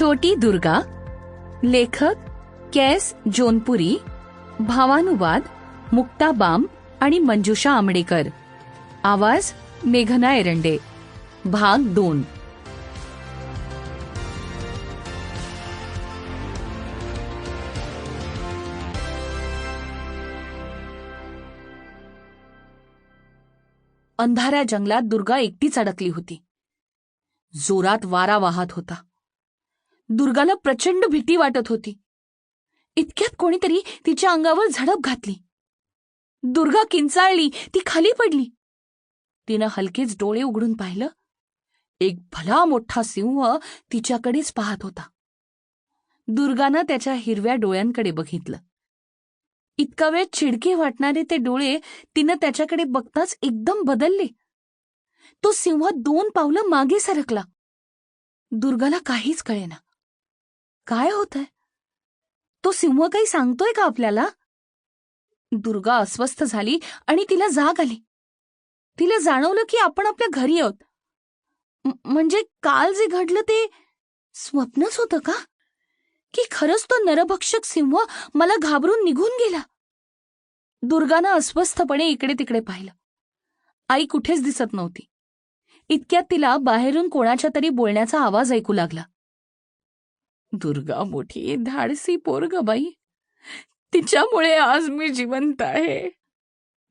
छोटी दुर्गा लेखक कैस जोनपुरी भावानुवाद मुक्ता बाम आणि मंजुषा आमडेकर. आवाज मेघना एरंडे. भाग दोन. अंधाऱ्या जंगलात दुर्गा एकटीच अडकली होती. जोरात वारा वाहत होता. दुर्गाला प्रचंड भीती वाटत होती. इतक्यात कोणीतरी तिच्या अंगावर झडप घातली. दुर्गा किंचाळली ती खाली पडली. तिनं हलकेच डोळे उघडून पाहिलं. एक भला मोठा सिंह तिच्याकडेच पाहत होता. दुर्गानं त्याच्या हिरव्या डोळ्यांकडे बघितलं. इतका वेळ चिडके वाटणारे ते डोळे तिनं त्याच्याकडे बघताच एकदम बदलले. तो सिंह दोन पावलं मागे सरकला. दुर्गाला काहीच कळेना. काय होतंय तो सिंह काही सांगतोय का आपल्याला? दुर्गा अस्वस्थ झाली आणि तिला जाग आली. तिला जाणवलं की आपण आपल्या घरी आहोत. म्हणजे काल जे घडलं ते स्वप्नच होतं का? की खरंच तो नरभक्षक सिंह मला घाबरून निघून गेला? दुर्गानं अस्वस्थपणे इकडे तिकडे पाहिलं. आई कुठेच दिसत नव्हती. इतक्यात तिला बाहेरून कोणाच्या तरी बोलण्याचा आवाज ऐकू लागला. दुर्गा मोठी धाडसी पोरग बाई तिच्यामुळे आज मी जिवंत आहे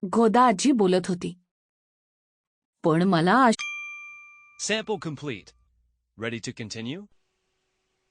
गोदा आजी बोलत होती पण मला आश- Sample complete. Ready to continue?